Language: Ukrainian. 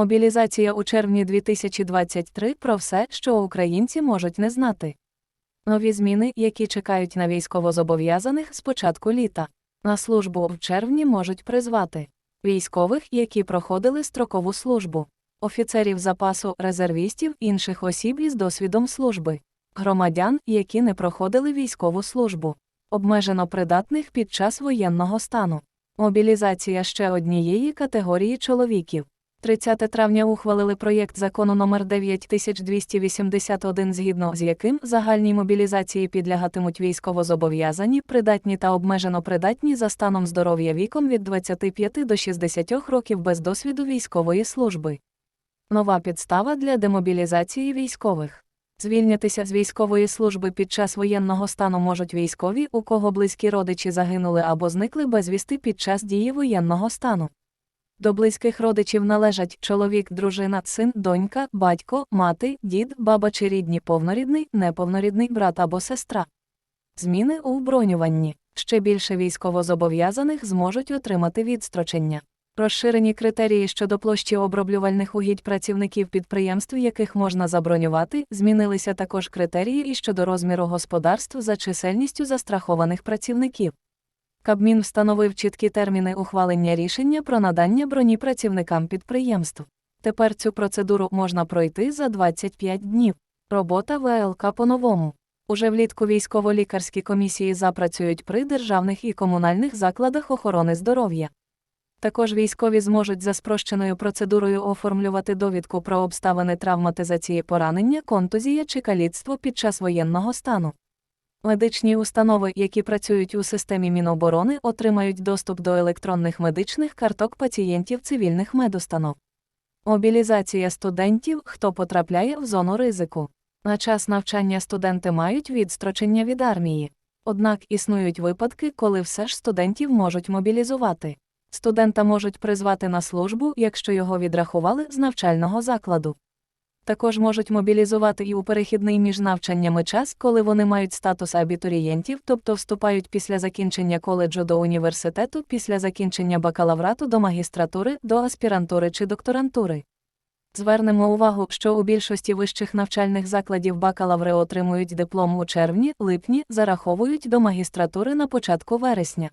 Мобілізація у червні 2023 про все, що українці можуть не знати. Нові зміни, які чекають на військовозобов'язаних з початку літа. На службу в червні можуть призвати військових, які проходили строкову службу, офіцерів запасу, резервістів, інших осіб із досвідом служби, громадян, які не проходили військову службу, обмежено придатних під час воєнного стану. Мобілізація ще однієї категорії чоловіків. 30 травня ухвалили проєкт закону номер 9281, згідно з яким загальній мобілізації підлягатимуть військовозобов'язані, придатні та обмежено придатні за станом здоров'я віком від 25 до 60 років без досвіду військової служби. Нова підстава для демобілізації військових. Звільнятися з військової служби під час воєнного стану можуть військові, у кого близькі родичі загинули або зникли безвісти під час дії воєнного стану. До близьких родичів належать чоловік, дружина, син, донька, батько, мати, дід, баба чи рідні повнорідний, неповнорідний брат або сестра. Зміни у бронюванні. Ще більше військовозобов'язаних зможуть отримати відстрочення. Розширені критерії щодо площі оброблювальних угідь працівників підприємств, яких можна забронювати, змінилися також критерії і щодо розміру господарств за чисельністю застрахованих працівників. Кабмін встановив чіткі терміни ухвалення рішення про надання броні працівникам підприємств. Тепер цю процедуру можна пройти за 25 днів. Робота ВЛК по-новому. Уже влітку військово-лікарські комісії запрацюють при державних і комунальних закладах охорони здоров'я. Також військові зможуть за спрощеною процедурою оформлювати довідку про обставини травматизації поранення, контузія чи каліцтво під час воєнного стану. Медичні установи, які працюють у системі Міноборони, отримають доступ до електронних медичних карток пацієнтів цивільних медустанов. Мобілізація студентів, хто потрапляє в зону ризику. На час навчання студенти мають відстрочення від армії. Однак існують випадки, коли все ж студентів можуть мобілізувати. Студента можуть призвати на службу, якщо його відрахували з навчального закладу. Також можуть мобілізувати і у перехідний між навчаннями час, коли вони мають статус абітурієнтів, тобто вступають після закінчення коледжу до університету, після закінчення бакалаврату до магістратури, до аспірантури чи докторантури. Звернемо увагу, що у більшості вищих навчальних закладів бакалаври отримують диплом у червні, липні, зараховують до магістратури на початку вересня.